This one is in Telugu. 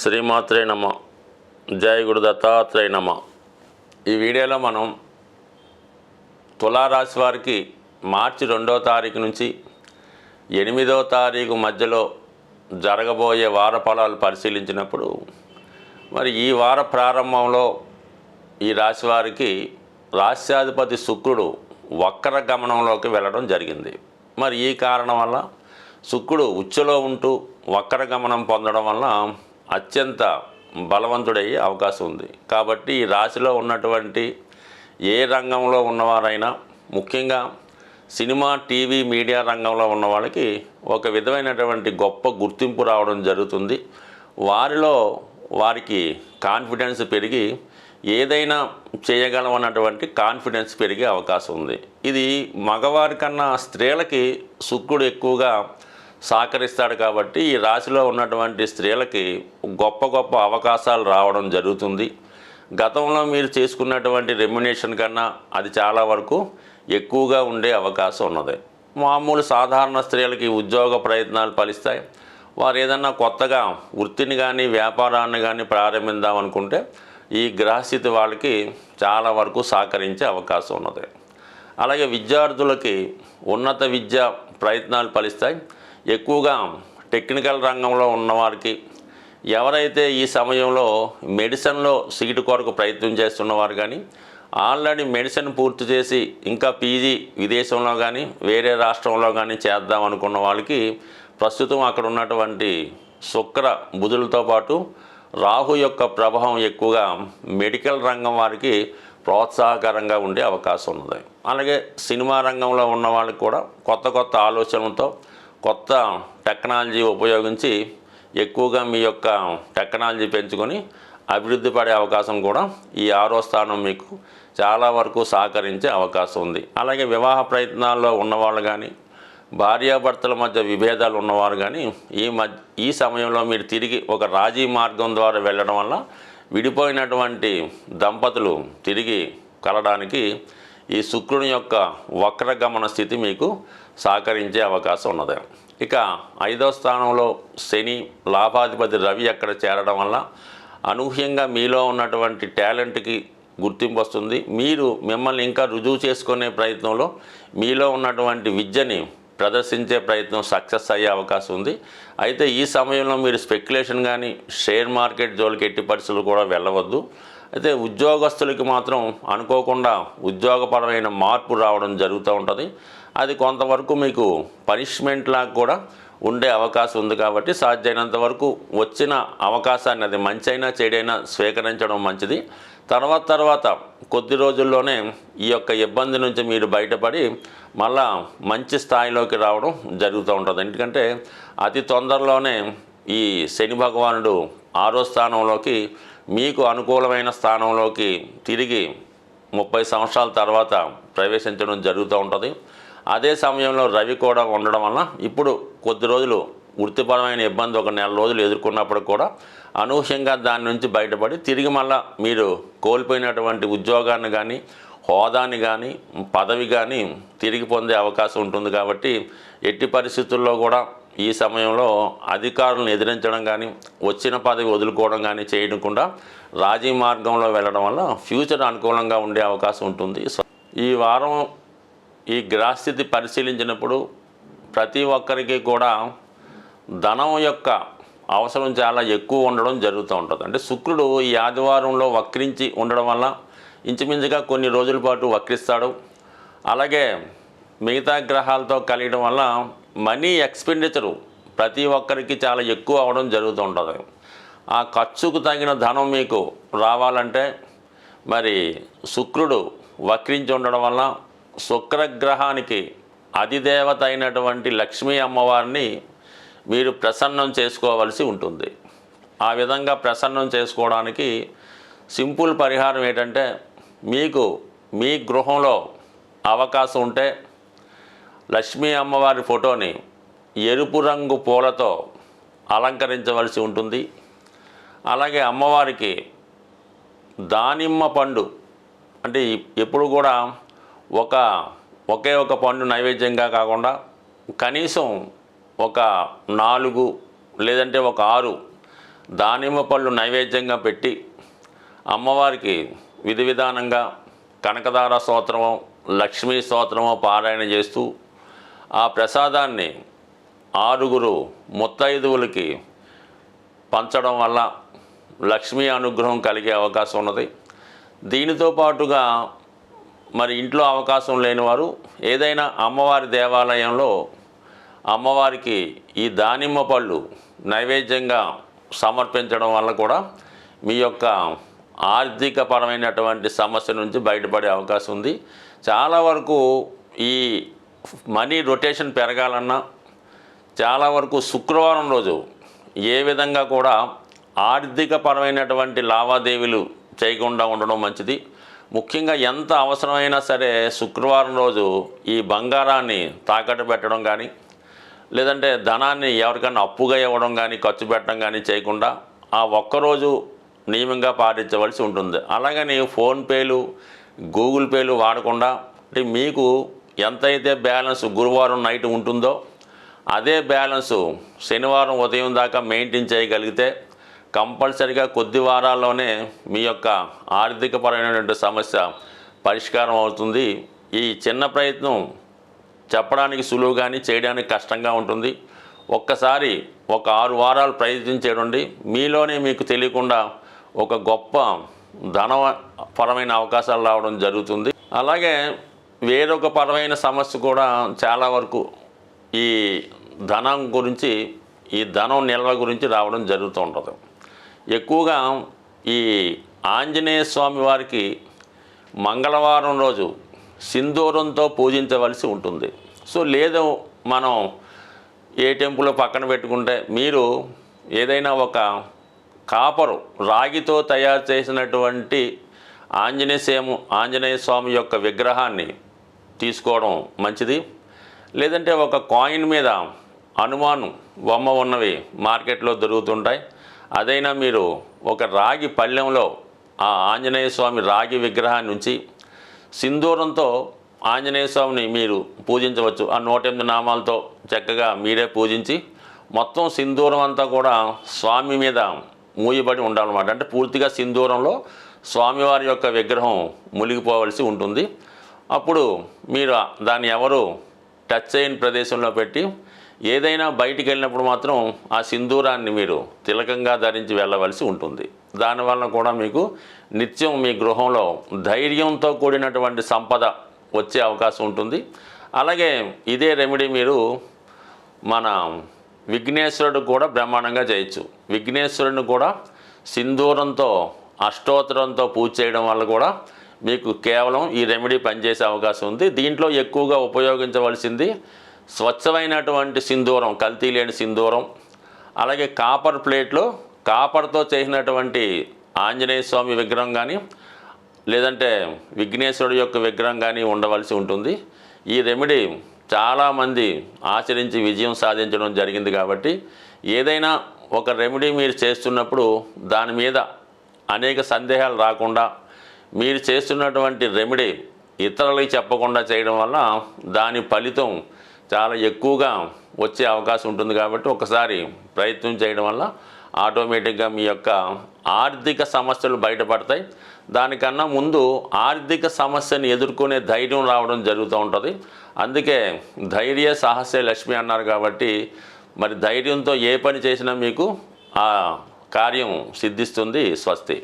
శ్రీమాత్రే నమ. జయ గురు దత్తాత్రేయ నమ. ఈ వీడియోలో మనం తులారాశి వారికి మార్చి రెండో తారీఖు నుంచి ఎనిమిదో తారీఖు మధ్యలో జరగబోయే వార ఫలాలు పరిశీలించినప్పుడు మరి ఈ వార ప్రారంభంలో ఈ రాశి వారికి రాశ్యాధిపతి శుక్రుడు వక్ర గమనంలోకి వెళ్ళడం జరిగింది. మరి ఈ కారణం వల్ల శుక్రుడు ఉచ్చలో ఉంటూ వక్ర గమనం పొందడం వల్ల అత్యంత బలవంతుడయ్యే అవకాశం ఉంది. కాబట్టి ఈ రాశిలో ఉన్నటువంటి ఏ రంగంలో ఉన్నవారైనా ముఖ్యంగా సినిమా టీవీ మీడియా రంగంలో ఉన్న వాళ్ళకి ఒక విధమైనటువంటి గొప్ప గుర్తింపు రావడం జరుగుతుంది. వారిలో వారికి కాన్ఫిడెన్స్ పెరిగి ఏదైనా చేయగలం అన్నటువంటి కాన్ఫిడెన్స్ పెరిగే అవకాశం ఉంది. ఇది మగవారి కన్నా స్త్రీలకి శుక్రుడు ఎక్కువగా సహకరిస్తాడు కాబట్టి ఈ రాశిలో ఉన్నటువంటి స్త్రీలకి గొప్ప గొప్ప అవకాశాలు రావడం జరుగుతుంది. గతంలో మీరు చేసుకున్నటువంటి రెమ్యునేషన్ కన్నా అది చాలా వరకు ఎక్కువగా ఉండే అవకాశం ఉన్నది. మామూలు సాధారణ స్త్రీలకి ఉద్యోగ ప్రయత్నాలు ఫలిస్తాయి. వారు ఏదన్నా కొత్తగా వృత్తిని కానీ వ్యాపారాన్ని కానీ ప్రారంభిద్దాం అనుకుంటే ఈ గ్రహస్థితి వాళ్ళకి చాలా వరకు సహకరించే అవకాశం ఉన్నది. అలాగే విద్యార్థులకి ఉన్నత విద్య ప్రయత్నాలు ఫలిస్తాయి. ఎక్కువగా టెక్నికల్ రంగంలో ఉన్నవారికి ఎవరైతే ఈ సమయంలో మెడిసిన్లో సీటు కొరకు ప్రయత్నం చేస్తున్నవారు కానీ ఆల్రెడీ మెడిసిన్ పూర్తి చేసి ఇంకా పీజీ విదేశంలో కానీ వేరే రాష్ట్రంలో కానీ చేద్దాం అనుకున్న వాళ్ళకి ప్రస్తుతం అక్కడ ఉన్నటువంటి శుక్ర బుధులతో పాటు రాహు యొక్క ప్రభావం ఎక్కువగా మెడికల్ రంగం వారికి ప్రోత్సాహకరంగా ఉండే అవకాశం ఉన్నది. అలాగే సినిమా రంగంలో ఉన్న వాళ్ళకి కూడా కొత్త కొత్త ఆలోచనలతో కొత్త టెక్నాలజీ ఉపయోగించి ఎక్కువగా మీ యొక్క టెక్నాలజీ పెంచుకొని అభివృద్ధి పడే అవకాశం కూడా ఈ ఆరో స్థానం మీకు చాలా వరకు సహకరించే అవకాశం ఉంది. అలాగే వివాహ ప్రయత్నాల్లో ఉన్నవాళ్ళు కానీ భార్యాభర్తల మధ్య విభేదాలు ఉన్నవారు కానీ ఈ మధ్య ఈ సమయంలో మీరు తిరిగి ఒక రాజీ మార్గం ద్వారా వెళ్ళడం వల్ల విడిపోయినటువంటి దంపతులు తిరిగి కలడానికి ఈ శుక్రుని యొక్క వక్రగమన స్థితి మీకు సహకరించే అవకాశం ఉన్నది. ఇక ఐదో స్థానంలో శని లాభాధిపతి రవి అక్కడ చేరడం వల్ల అనూహ్యంగా మీలో ఉన్నటువంటి టాలెంట్కి గుర్తింపు వస్తుంది. మీరు మిమ్మల్ని ఇంకా రుజువు చేసుకునే ప్రయత్నంలో మీలో ఉన్నటువంటి విద్యని ప్రదర్శించే ప్రయత్నం సక్సెస్ అయ్యే అవకాశం ఉంది. అయితే ఈ సమయంలో మీరు స్పెక్యులేషన్ కానీ షేర్ మార్కెట్ జోలికి ఎట్టి పరిస్థితులు కూడా వెళ్ళవద్దు. అయితే ఉద్యోగస్తులకి మాత్రం అనుకోకుండా ఉద్యోగపరమైన మార్పు రావడం జరుగుతూ ఉంటుంది. అది కొంతవరకు మీకు పనిష్మెంట్ లాగా కూడా ఉండే అవకాశం ఉంది కాబట్టి సాధ్యమైనంత వరకు వచ్చిన అవకాశాన్ని అది మంచి అయినా చెడైనా స్వీకరించడం మంచిది. తర్వాత తర్వాత కొద్ది రోజుల్లోనే ఈ యొక్క ఇబ్బంది నుంచి మీరు బయటపడి మళ్ళా మంచి స్థాయిలోకి రావడం జరుగుతూ ఉంటుంది. ఎందుకంటే అతి తొందరలోనే ఈ శని భగవానుడు ఆరో స్థానంలోకి మీకు అనుకూలమైన స్థానంలోకి తిరిగి ముప్పై సంవత్సరాల తర్వాత ప్రవేశించడం జరుగుతూ ఉంటుంది. అదే సమయంలో రవి కూడా ఉండడం వల్ల ఇప్పుడు కొద్ది రోజులు వృత్తిపరమైన ఇబ్బంది ఒక నెల రోజులు ఎదుర్కొన్నప్పుడు కూడా అనూహ్యంగా దాని నుంచి బయటపడి తిరిగి మళ్ళా మీరు కోల్పోయినటువంటి ఉద్యోగాన్ని కానీ హోదాని కానీ పదవి కానీ తిరిగి పొందే అవకాశం ఉంటుంది కాబట్టి ఎట్టి పరిస్థితుల్లో కూడా ఈ సమయంలో అధికారులను ఎదిరించడం కానీ వచ్చిన పదవి వదులుకోవడం కానీ చేయకుండా రాజీ మార్గంలో వెళ్ళడం వల్ల ఫ్యూచర్ అనుకూలంగా ఉండే అవకాశం ఉంటుంది. ఈ వారం ఈ గ్రహస్థితి పరిశీలించినప్పుడు ప్రతి ఒక్కరికి కూడా ధనం యొక్క అవసరం చాలా ఎక్కువ ఉండడం జరుగుతూ ఉంటుంది. అంటే శుక్రుడు ఈ ఆదివారంలో వక్రించి ఉండడం వల్ల ఇంచుమించుగా కొన్ని రోజుల పాటు వక్రిస్తాడు. అలాగే మిగతా గ్రహాలతో కలియడం వల్ల మనీ ఎక్స్పెండిచరు. ప్రతి ఒక్కరికి చాలా ఎక్కువ అవడం జరుగుతూ ఉంటుంది ఆ ఖర్చుకు తగిన ధనం మీకు రావాలంటే మరి శుక్రుడు వక్రించి ఉండడం వల్ల శుక్రగ్రహానికి అధిదేవత అయినటువంటి లక్ష్మీ అమ్మవారిని మీరు ప్రసన్నం చేసుకోవలసి ఉంటుంది. ఆ విధంగా ప్రసన్నం చేసుకోవడానికి సింపుల్ పరిహారం ఏంటంటే మీకు మీ గృహంలో అవకాశం ఉంటే లక్ష్మీ అమ్మవారి ఫోటోని ఎరుపు రంగు పూలతో అలంకరించవలసి ఉంటుంది. అలాగే అమ్మవారికి దానిమ్మ పండు అంటే ఎప్పుడు కూడా ఒక ఒకే ఒక పండు నైవేద్యంగా కాకుండా కనీసం ఒక నాలుగు లేదంటే ఒక ఆరు దానిమ్మ పళ్ళు నైవేద్యంగా పెట్టి అమ్మవారికి విధి విధానంగా కనకదార స్తోత్రమో లక్ష్మీ స్తోత్రమో పారాయణ చేస్తూ ఆ ప్రసాదాన్ని ఆరుగురు ముత్తైదువులకి పంచడం వల్ల లక్ష్మీ అనుగ్రహం కలిగే అవకాశం ఉన్నది. దీనితో పాటుగా మరి ఇంట్లో అవకాశం లేని వారు ఏదైనా అమ్మవారి దేవాలయంలో అమ్మవారికి ఈ దానిమ్మ పళ్ళు నైవేద్యంగా సమర్పించడం వల్ల కూడా మీ యొక్క ఆర్థికపరమైనటువంటి సమస్య నుంచి బయటపడే అవకాశం ఉంది. చాలా వరకు ఈ మనీ రొటేషన్ పెరగాలన్నా చాలా వరకు శుక్రవారం రోజు ఏ విధంగా కూడా ఆర్థికపరమైనటువంటి లావాదేవీలు చేయకుండా ఉండడం మంచిది. ముఖ్యంగా ఎంత అవసరమైనా సరే శుక్రవారం రోజు ఈ బంగారాన్ని తాకట్టు పెట్టడం కానీ లేదంటే ధనాన్ని ఎవరికైనా అప్పుగా ఇవ్వడం కానీ ఖర్చు పెట్టడం కానీ చేయకుండా ఆ ఒక్కరోజు నియమంగా పాటించవలసి ఉంటుంది. అలాగని ఫోన్పేలు గూగుల్ పేలు వాడకుండా అంటే మీకు ఎంతైతే బ్యాలెన్స్ గురువారం నైట్ ఉంటుందో అదే బ్యాలెన్సు శనివారం ఉదయం దాకా మెయింటైన్ చేయగలిగితే కంపల్సరిగా కొద్ది వారాల్లోనే మీ యొక్క ఆర్థికపరమైనటువంటి సమస్య పరిష్కారం అవుతుంది. ఈ చిన్న ప్రయత్నం చెప్పడానికి సులువు కానీ చేయడానికి కష్టంగా ఉంటుంది. ఒక్కసారి ఒక ఆరు వారాలు ప్రయత్నించేయండి మీలోనే మీకు తెలియకుండా ఒక గొప్ప ధనపరమైన అవకాశాలు రావడం జరుగుతుంది. అలాగే వేరొక పరమైన సమస్య కూడా చాలా వరకు ఈ ధనం గురించి ఈ ధనం నిల్వ గురించి రావడం జరుగుతూ ఉంటుంది. ఎక్కువగా ఈ ఆంజనేయ స్వామి వారికి మంగళవారం రోజు సింధూరంతో పూజించవలసి ఉంటుంది. సో లేదు మనం ఏ టెంపుల్ పక్కన పెట్టుకుంటే మీరు ఏదైనా ఒక కాపరు రాగితో తయారు చేసినటువంటి ఆంజనేయ సేము ఆంజనేయ స్వామి యొక్క విగ్రహాన్ని తీసుకోవడం మంచిది. లేదంటే ఒక కాయిన్ మీద అనుమానం బొమ్మ ఉన్నవి మార్కెట్లో దొరుకుతుంటాయి. అదైనా మీరు ఒక రాగి పళ్ళెంలో ఆ ఆంజనేయ స్వామి రాగి విగ్రహాన్ని ఉంచి సింధూరంతో ఆంజనేయ స్వామిని మీరు పూజించవచ్చు. ఆ నూట ఎనిమిది నామాలతో చక్కగా మీరే పూజించి మొత్తం సింధూరం అంతా కూడా స్వామి మీద మూయబడి ఉండాలన్నమాట. అంటే పూర్తిగా సింధూరంలో స్వామివారి యొక్క విగ్రహం మునిగిపోవలసి ఉంటుంది. అప్పుడు మీరు దాన్ని ఎవరు టచ్ చేయని ప్రదేశంలో పెట్టి ఏదైనా బయటికి వెళ్ళినప్పుడు మాత్రం ఆ సింధూరాన్ని మీరు తిలకంగా ధరించి వెళ్ళవలసి ఉంటుంది. దానివల్ల కూడా మీకు నిత్యం మీ గృహంలో ధైర్యంతో కూడినటువంటి సంపద వచ్చే అవకాశం ఉంటుంది. అలాగే ఇదే రెమెడీ మీరు మన విఘ్నేశ్వరుడు కూడా బ్రహ్మాండంగా చేయొచ్చు. విఘ్నేశ్వరుడిని కూడా సింధూరంతో అష్టోత్తరంతో పూజ చేయడం వల్ల కూడా మీకు కేవలం ఈ రెమెడీ పనిచేసే అవకాశం ఉంది. దీంట్లో ఎక్కువగా ఉపయోగించవలసింది స్వచ్ఛమైనటువంటి సింధూరం కల్తీ లేని సింధూరం అలాగే కాపర్ ప్లేట్లో కాపర్తో చేసినటువంటి ఆంజనేయ స్వామి విగ్రహం కానీ లేదంటే విఘ్నేశ్వరుడు యొక్క విగ్రహం కానీ ఉండవలసి ఉంటుంది. ఈ రెమెడీ చాలామంది ఆచరించి విజయం సాధించడం జరిగింది కాబట్టి ఏదైనా ఒక రెమెడీ మీరు చేస్తున్నప్పుడు దాని మీద అనేక సందేహాలు రాకుండా మీరు చేస్తున్నటువంటి రెమెడీ ఇతరులకి చెప్పకుండా చేయడం వల్ల దాని ఫలితం చాలా ఎక్కువగా వచ్చే అవకాశం ఉంటుంది కాబట్టి ఒకసారి ప్రయత్నం చేయడం వల్ల ఆటోమేటిక్గా మీ యొక్క ఆర్థిక సమస్యలు బయటపడతాయి. దానికన్నా ముందు ఆర్థిక సమస్యను ఎదుర్కొనే ధైర్యం రావడం జరుగుతూ ఉంటుంది. అందుకే ధైర్య సాహసే లక్ష్మి అన్నారు కాబట్టి మరి ధైర్యంతో ఏ పని చేసినా మీకు ఆ కార్యం సిద్ధిస్తుంది స్వస్తి.